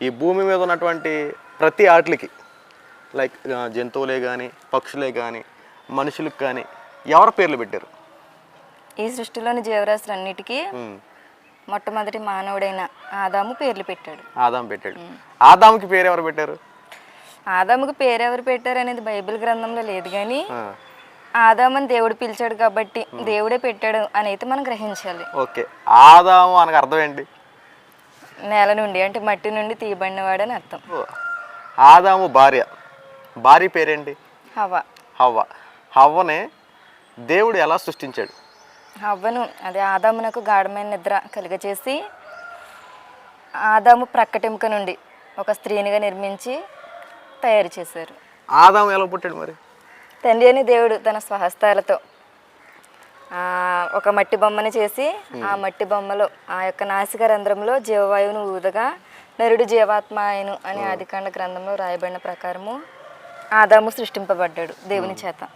ఈ భూమి మీద ఉన్నటువంటి ప్రతి ఆటలకి లైక్ జంతువులే కానీ పక్షులే కానీ మనుషులకు కానీ ఎవరి పేర్లు పెట్టారు? ఈ సృష్టిలోని జీవరాశులన్నిటికీ మొట్టమొదటి మానవుడైన ఆదాము పేర్లు పెట్టాడు. ఆదాం పెట్టాడు. ఆదాంకి పేరు ఎవరు పెట్టారు? ఆదాముకు పేరు ఎవరు పెట్టారు అనేది బైబిల్ గ్రంథంలో లేదు కానీ ఆదామని దేవుడు పిలిచాడు కాబట్టి దేవుడే పెట్టాడు అని అయితే మనం గ్రహించాలి. ఓకే. ఆదాము అనగా అర్థం ఏంటి? నేల నుండి అంటే మట్టి నుండి తీయబడినవాడు అని అర్థం. ఆదాము భార్య. భార్య పేరేంటి? హవ హవ్వ. హవ్వనే దేవుడు ఎలా సృష్టించాడు? హవ్వను అదే ఆదామునకు గాఢమైన నిద్ర కలుగచేసి ఆదాము ప్రక్కటెముక నుండి ఒక స్త్రీనిగా నిర్మించి తయారు చేశారు. ఆదాము ఎలా పుట్టాడు మరి? తండ్రి అని దేవుడు తన స్వహస్తాలతో ఒక మట్టి బొమ్మని చేసి ఆ మట్టి బొమ్మలో ఆ యొక్క నాసిక రంధ్రంలో జీవవాయువును ఊదగా నరుడు జీవాత్మ ఆయను అని ఆదికాండ గ్రంథంలో రాయబడిన ప్రకారము ఆదాము సృష్టింపబడ్డాడు దేవుని చేత.